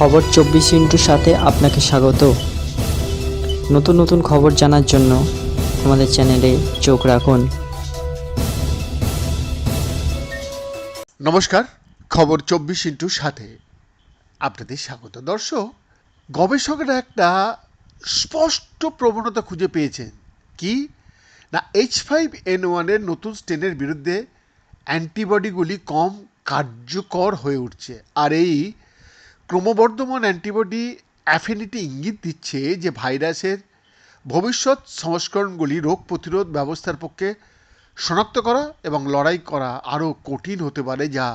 খবর চব্বিশ ইন্টুর সাথে আপনাকে স্বাগত। নতুন নতুন খবর জানার জন্য আমাদের চ্যানেলে চোখ রাখুন। নমস্কার, খবর চব্বিশ ইন্টুর সাথে আপনাদের স্বাগত। দর্শক, গবেষকরা একটা স্পষ্ট প্রবণতা খুঁজে পেয়েছেন। কি? না এইচ ফাইভ এন ওয়ানের নতুন স্টেনের বিরুদ্ধে অ্যান্টিবডিগুলি কম কার্যকর হয়ে উঠছে। আর এই ক্রমবর্ধমান অ্যান্টিবডি অ্যাফিনিটি ইঙ্গিত দিচ্ছে যে ভাইরাসের ভবিষ্যৎ সংস্করণগুলি রোগ প্রতিরোধ ব্যবস্থার পক্ষে শনাক্ত করা এবং লড়াই করা আরও কঠিন হতে পারে, যা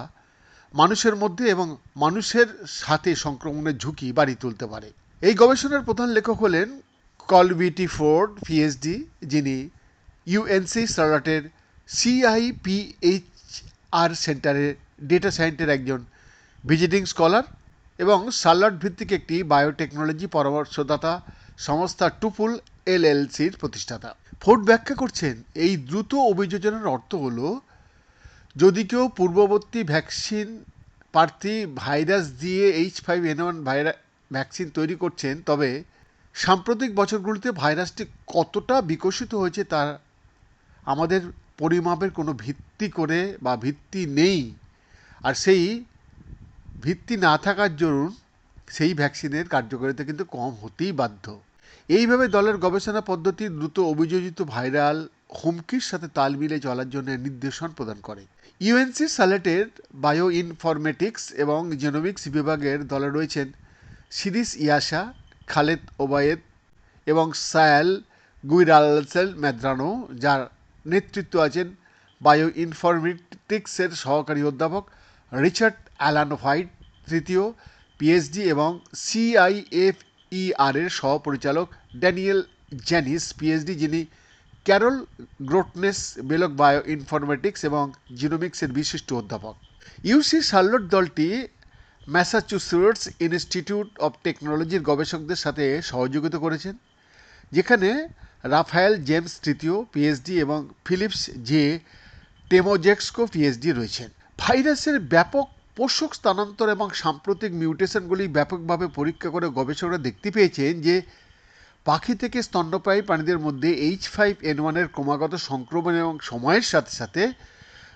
মানুষের মধ্যে এবং মানুষের সাথে সংক্রমণের ঝুঁকি বাড়িয়ে তুলতে পারে। এই গবেষণার প্রধান লেখক হলেন কলবিটি ফোর্ড পিএইচডি যিনি ইউএনসি সার্লাটের সিআইপিএইচআর সেন্টারের ডেটা সায়েন্টের একজন ভিজিটিং স্কলার। এবং সার্লাট ভিত্তিক একটি বায়োটেকনোলজি পরামর্শদাতা সংস্থা টুপুল এলএলসির প্রতিষ্ঠাতা। ফোর্ড ব্যাখ্যা করছেন, এই দ্রুত অভিযোজনের অর্থ হলো, যদি কেউ পূর্ববর্তী ভ্যাকসিন প্রার্থী ভাইরাস দিয়ে H five N one virus vaccine তৈরি করছেন, তবে সাম্প্রতিক বছরগুলিতে ভাইরাসটি কতটা বিকশিত হয়েছে তার আমাদের পরিমাপের কোনো ভিত্তি করে বা ভিত্তি নেই। আর সেই ভিত্তি না থাকার দরুন সেই ভ্যাকসিনের কার্যকারিতা কিন্তু কম হতেই বাধ্য। এইভাবে দলের গবেষণা পদ্ধতি দ্রুত অভিযোজিত ভাইরাল হুমকির সাথে তাল মিলে চলার জন্য নির্দেশন প্রদান করে। ইউএনসি সালেটের বায়ো ইনফরমেটিক্স এবং জেনোমিক্স বিভাগের দলে রয়েছেন সিরিস ইয়াসা, খালেদ ওবায়েদ এবং সায়াল গুইরালসেল মেদ্রানো, যার নেতৃত্ব আছেন বায়ো ইনফরমেটিক্সের সহকারী অধ্যাপক রিচার্ড অ্যালান হোয়াইট তৃতীয় পিএইচডি এবং সিআইএফইআর এর সহপরিচালক ড্যানিয়েল জ্যানিস পিএইচডি যিনি Carol Grotnes, Belk bio informatics এবং জিনোমিক্সের বিশিষ্ট অধ্যাপক। ইউসি শার্লট দলটি ম্যাসাচুসেটস ইনস্টিটিউট অফ টেকনোলজির গবেষকদের সাথে সহযোগিতা করেছেন, যেখানে রাফায়েল জেমস তৃতীয় পিএইচডি এবং ফিলিপস জে টেমোজেক্সকো পিএইচডি রয়েছেন। ভাইরাসের ব্যাপক পোষক স্থানান্তর এবং সাম্প্রতিক মিউটেশনগুলি ব্যাপকভাবে পরীক্ষা করে গবেষকরা দেখতে পেয়েছেন যে পাখি থেকে স্তন্যপায়ী প্রাণীদের মধ্যে এইচ ফাইভ এন ওয়ানের ক্রমাগত সংক্রমণ এবং সময়ের সাথে সাথে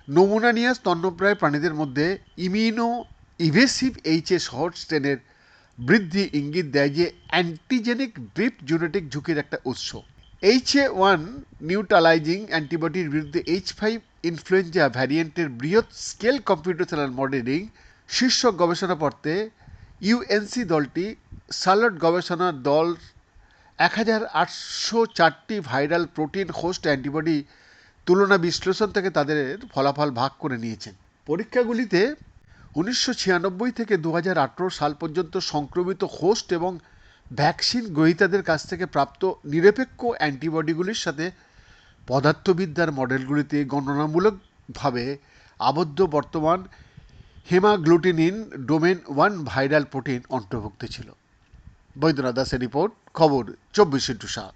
নমুনা নিয়ে স্তন্যপ্রায় প্রাণীদের মধ্যে ইমিউনো ইভেসিভ এইচ এ শহর স্ট্রেনের বৃদ্ধি ইঙ্গিত দেয় যে অ্যান্টিজেনিক ড্রিফট জেনেটিক ঝুঁকির একটা উৎস। এইচ এ ওয়ান নিউট্রালাইজিং অ্যান্টিবডির বিরুদ্ধে এইচ ফাইভ ইনফ্লুয়েঞ্জা ভ্যারিয়েন্টের বৃহৎ স্কেল কম্পিউটেশনাল মডেলিং শীর্ষক গবেষণা পড়তে ইউএনসি দলটি সালট গবেষণা দল এক হাজার আটশো চারটি ভাইরাল প্রোটিন হোস্ট অ্যান্টিবডি তুলনা বিশ্লেষণ থেকে তাদের ফলাফল ভাগ করে নিয়েছেন পরীক্ষাগুলিতে উনিশশো ছিয়ানব্বই থেকে দু হাজার আঠেরো সাল পর্যন্ত সংক্রমিত হোস্ট এবং ভ্যাকসিন গ্রহীতাদের কাছ থেকে প্রাপ্ত নিরপেক্ষ অ্যান্টিবডিগুলির সাথে পদার্থবিদ্যার মডেলগুলিতে গণনামূলকভাবে আবদ্ধ বর্তমান hemagglutinin domain one viral protein অন্তর্ভুক্ত ছিল। বৈদ্যনাথ দাসের রিপোর্ট, খবর, চব্বিশ ইন্টু সাত